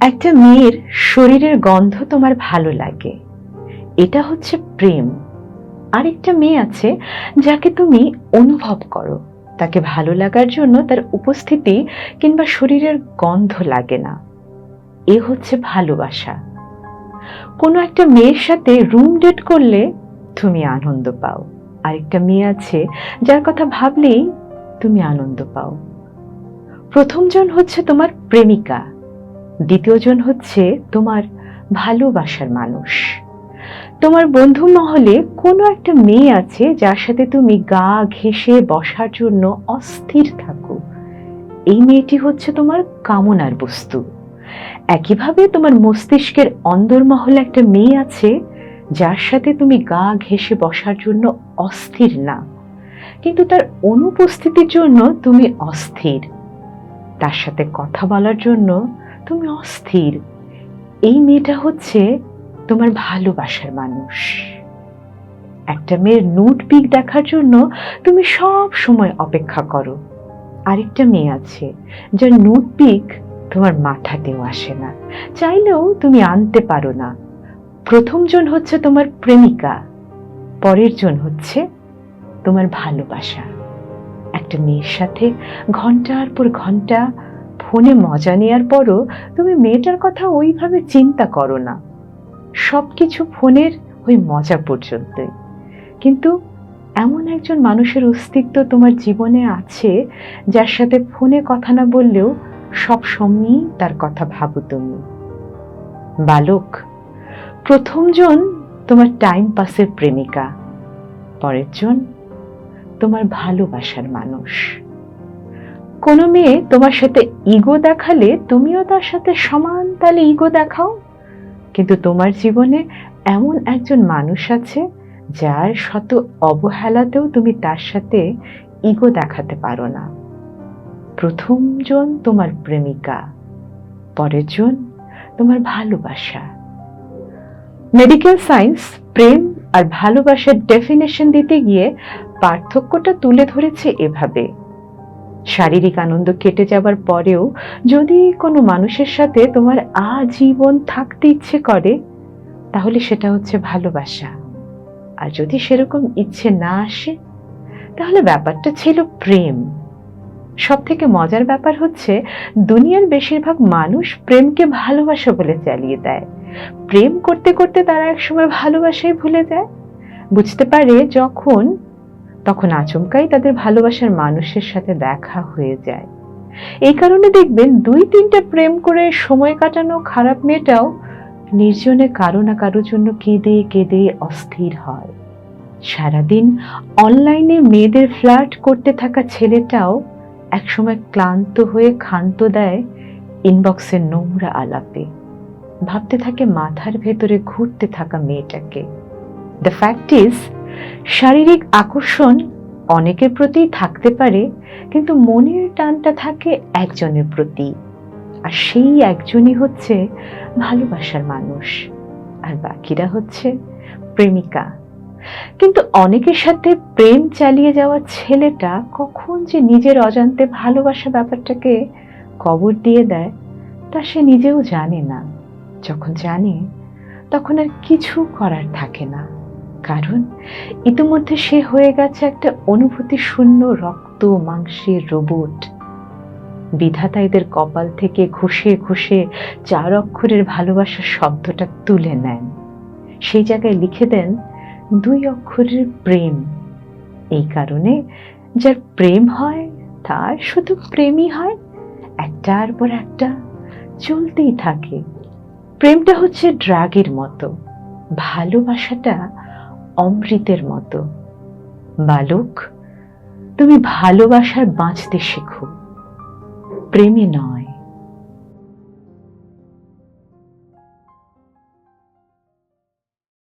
একটা মেয়ের শরীরের গন্ধ তোমার ভালো লাগে। এটা হচ্ছে প্রেম। আরেকটা মেয়ে আছে যাকে তুমি অনুভব করো। তাকে ভালো লাগার জন্য তার উপস্থিতি কিংবা শরীরের গন্ধ লাগে না। এ হচ্ছে ভালোবাসা। কোনো একটা মেয়ের সাথে রুম ডেট করলে তুমি আনন্দ পাও। আরেকটা মেয়ে আছে যার কথা ভাবলেই তুমি আনন্দ পাও। প্রথমজন হচ্ছে তোমার প্রেমিকা। দ্বিতীয়জন হচ্ছে তোমার ভালোবাসার মানুষ। তোমার বন্ধু মহলে কোনো একটা মেয়ে আছে যার সাথে তুমি গা ঘেঁষে বসার জন্য অস্থির থাকো। এই মেয়েটি হচ্ছে তোমার কামনার বস্তু। একইভাবে তোমার মস্তিষ্কের অন্দরমহলে একটা মেয়ে আছে যার সাথে তুমি গা ঘেঁষে বসার জন্য অস্থির না। কিন্তু তার অনুপস্থিতির জন্য তুমি অস্থির। তার সাথে কথা বলার জন্য তুমি অস্থির। এই মেয়েটা হচ্ছে তোমার ভালোবাসার মানুষ। একটা মেয়ের নুট পিক দেখার জন্য তুমি সব সময় অপেক্ষা করো। আরেকটা মেয়ে আছে, যার নুট পিক তোমার মাথাতেও আসে না। চাইলেও তুমি আনতে পারো না। প্রথমজন হচ্ছে তোমার প্রেমিকা, পরের জন হচ্ছে তোমার ভালোবাসা। একটা মেয়ের সাথে ঘণ্টার পর ঘণ্টা ফোনে মজা নেওয়ার পরও তুমি মেয়েটার কথা ওইভাবে চিন্তা করো না। সব কিছু ফোনের ওই মজা পর্যন্তই। কিন্তু এমন একজন মানুষের অস্তিত্ব তোমার জীবনে আছে, যার সাথে ফোনে কথা না বললেও সব সময়ই তার কথা ভাবো তুমি। বালক, প্রথমজন তোমার টাইম পাসের প্রেমিকা পরের জন তোমার ভালোবাসার মানুষ। কোনো মেয়ে তোমার সাথে ইগো দেখালে তুমিও তার সাথে সমান তালে ইগো দেখাও। কিন্তু তোমার জীবনে এমন একজন মানুষ আছে, যার শত অবহেলাতেও তুমি তার সাথে ইগো দেখাতে পারো না। প্রথমজন তোমার প্রেমিকা, পরের জন তোমার ভালোবাসা। মেডিকেল সায়েন্স প্রেম আর ভালোবাসার ডেফিনেশন দিতে গিয়ে পার্থক্যটা তুলে ধরেছে এভাবে। শারীরিক আনন্দ কেটে যাবার পরেও যদি কোনো মানুষের সাথে তোমার আজীবন থাকতে ইচ্ছে করে, তাহলে সেটা হচ্ছে ভালোবাসা। আর যদি সেরকম ইচ্ছে না আসে, তাহলে ব্যাপারটা ছিল প্রেম। সব থেকে মজার ব্যাপার হচ্ছে, দুনিয়ার বেশিরভাগ মানুষ প্রেমকে ভালোবাসা বলে চালিয়ে দেয়। প্রেম করতে করতে তারা একসময় ভালোবাসাই ভুলে যায়। বুঝতে পারে যখন তখন আচমকাই তাদের ভালোবাসার মানুষের সাথে দেখা হয়ে যায়। এই কারণে দেখবেন দুই তিনটা প্রেম করে সময় কাটানো খারাপ মেয়েটাও নির্জনে কারও না কারোর জন্য কেঁদে কেঁদে অস্থির হয়। সারাদিন অনলাইনে মেয়েদের ফ্ল্যাট করতে থাকা ছেলেটাও একসময় ক্লান্ত হয়ে ক্ষান্ত দেয় ইনবক্সের নোংরা আলাপে। ভাবতে থাকে মাথার ভেতরে ঘুরতে থাকা মেয়েটাকে। দ্য ফ্যাক্ট ইজ শারীরিক আকর্ষণ অনেকের প্রতি থাকতে পারে, কিন্তু মনের টানটা থাকে একজনের প্রতি। আর সেই একজনই হচ্ছে ভালোবাসার মানুষ, আর বাকিরা হচ্ছে প্রেমিকা। কিন্তু অনেকের সাথে প্রেম চালিয়ে যাওয়া ছেলেটা কখন যে নিজের অজান্তে ভালোবাসা ব্যাপারটাকে কবর দিয়ে দেয়, তা সে নিজেও জানে না। যখন জানে, তখন আর কিছু করার থাকে না। কারণ ইতিমধ্যে সে হয়ে গেছে একটা অনুভূতি শূন্য রক্ত মাংসের রোবট। বিধাতা এদের কপাল থেকে ঘষে ঘষে চার অক্ষরের ভালোবাসার শব্দটা তুলে নেন। সেই জায়গায় লিখে দেন, দুই অক্ষরের প্রেম। এই কারণে যার প্রেম হয়, তার শুধু প্রেমই হয়, একটার পর একটা চলতেই থাকে। প্রেমটা হচ্ছে ড্রাগের মতো। ভালোবাসাটা অমৃতের মতো। বালক তুমি ভালোবাসার বাঁচতে শেখো। প্রেমে নয়।